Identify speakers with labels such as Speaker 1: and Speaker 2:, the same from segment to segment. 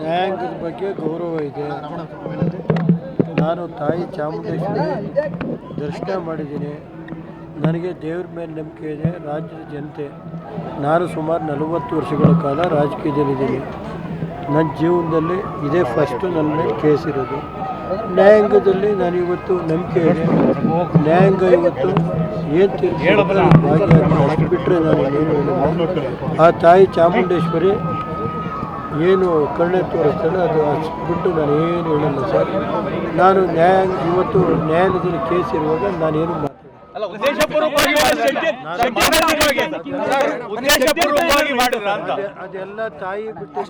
Speaker 1: ನ್ಯಾಯಾಂಗದ ಬಗ್ಗೆ ಗೌರವ ಇದೆ. ನಾನು ತಾಯಿ ಚಾಮುಂಡೇಶ್ವರಿ ದರ್ಶನ ಮಾಡಿದ್ದೀನಿ. ನನಗೆ ದೇವ್ರ ಮೇಲೆ ನಂಬಿಕೆ ಇದೆ, ರಾಜ್ಯದ ಜನತೆ. ನಾನು ಸುಮಾರು ನಲವತ್ತು ವರ್ಷಗಳ ಕಾಲ ರಾಜಕೀಯದಲ್ಲಿದ್ದೀನಿ. ನನ್ನ ಜೀವನದಲ್ಲಿ ಇದೇ ಫಸ್ಟು ನನ್ನ ಮೇಲೆ ಕೇಸ್ ಇರೋದು. ನ್ಯಾಯಾಂಗದಲ್ಲಿ ನಾನು ಇವತ್ತು ನಂಬಿಕೆ ಇದೆ. ನ್ಯಾಯಾಂಗ ಇವತ್ತು ಏನು ತೀರ್ಪು ಬಿಟ್ಟರೆ ನಾನು ಆ ತಾಯಿ ಚಾಮುಂಡೇಶ್ವರಿ ಏನು ಕರುಣೆ ತೋರಿಸ್ತಾಳೆ ಅದು ಬಿಟ್ಟು ನಾನು ಏನು ಹೇಳಲ್ಲ ಸರ್. ನಾನು ನ್ಯಾಯ ಇವತ್ತು ನ್ಯಾಯಾಲಯದಲ್ಲಿ ಕೇಸ್ ಇರುವಾಗ
Speaker 2: ನಾನು
Speaker 1: ಏನು ಅದೆಲ್ಲ ತಾಯಿ ಬಿಟ್ಟು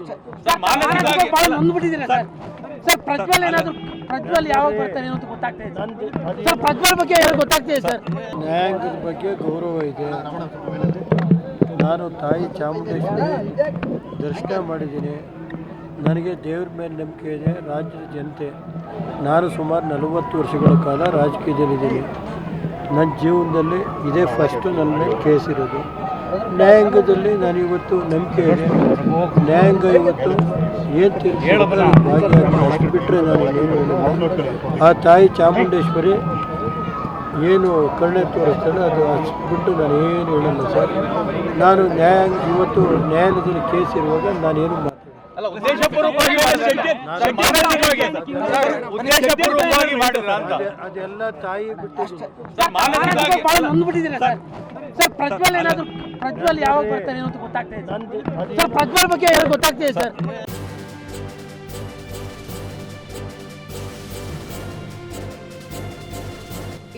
Speaker 2: ಸರ್
Speaker 3: ಪ್ರಜ್ವಲ್ ಏನಾದ್ರು ಪ್ರಜ್ವಲ್ ಯಾವಾಗ ಬರ್ತಾನೆ ಅಂತ ಗೊತ್ತಾಗ್ತಾ ಇದೆ ಸರ್ ಪ್ರಜ್ವಲ್ ಬಗ್ಗೆ ಸರ್.
Speaker 1: ನ್ಯಾಯಾಂಗದ ಬಗ್ಗೆ ಗೌರವ ಇದೆ. ನಾನು ತಾಯಿ ಚಾಮುಂಡೇಶ್ವರಿ ದರ್ಶನ ಮಾಡಿದ್ದೀನಿ. ನನಗೆ ದೇವ್ರ ಮೇಲೆ ನಂಬಿಕೆ ಇದೆ, ರಾಜ್ಯದ ಜನತೆ. ನಾನು ಸುಮಾರು ನಲವತ್ತು ವರ್ಷಗಳ ಕಾಲ ರಾಜಕೀಯದಲ್ಲಿದ್ದೀನಿ. ನನ್ನ ಜೀವನದಲ್ಲಿ ಇದೇ ಫಸ್ಟು ನನ್ನ ಮೇಲೆ ಕೇಸ್ ಇರೋದು. ನ್ಯಾಯಾಂಗದಲ್ಲಿ ನಾನು ಇವತ್ತು ನಂಬಿಕೆ ಇದೆ. ನ್ಯಾಯಾಂಗ ಇವತ್ತು ಏನು ತಿಳಿಸ್ಬಿಟ್ರೆ ನಾನು ಆ ತಾಯಿ ಚಾಮುಂಡೇಶ್ವರಿ ಏನು ಕರುಣೆ ತೋರಿಸ್ತಾಳೆ ಅದು ಬಿಟ್ಟು ನಾನು ಏನು ಹೇಳಲ್ಲ ಸರ್. ನಾನು ನ್ಯಾಯ ಇವತ್ತು ನ್ಯಾಯಾಲಯದಲ್ಲಿ ಕೇಸ್ ಇರುವಾಗ ನಾನೇನು ಅದೆ- ಅದೆಲ್ಲ ತಾಯಿ ಬಿಟ್ಟು
Speaker 2: ಸರ್
Speaker 3: ಪ್ರಜ್ವಲ್ ಏನಾದ್ರು ಪ್ರಜ್ವಲ್ ಯಾವಾಗ ಬರ್ತಾನೆ ಅಂತ ಗೊತ್ತಾಗ್ತಾ ಇದೆ ಸರ್ ಪ್ರಜ್ವಲ್ ಬಗ್ಗೆ ಗೊತ್ತಾಗ್ತಾ ಇದೆ ಸರ್.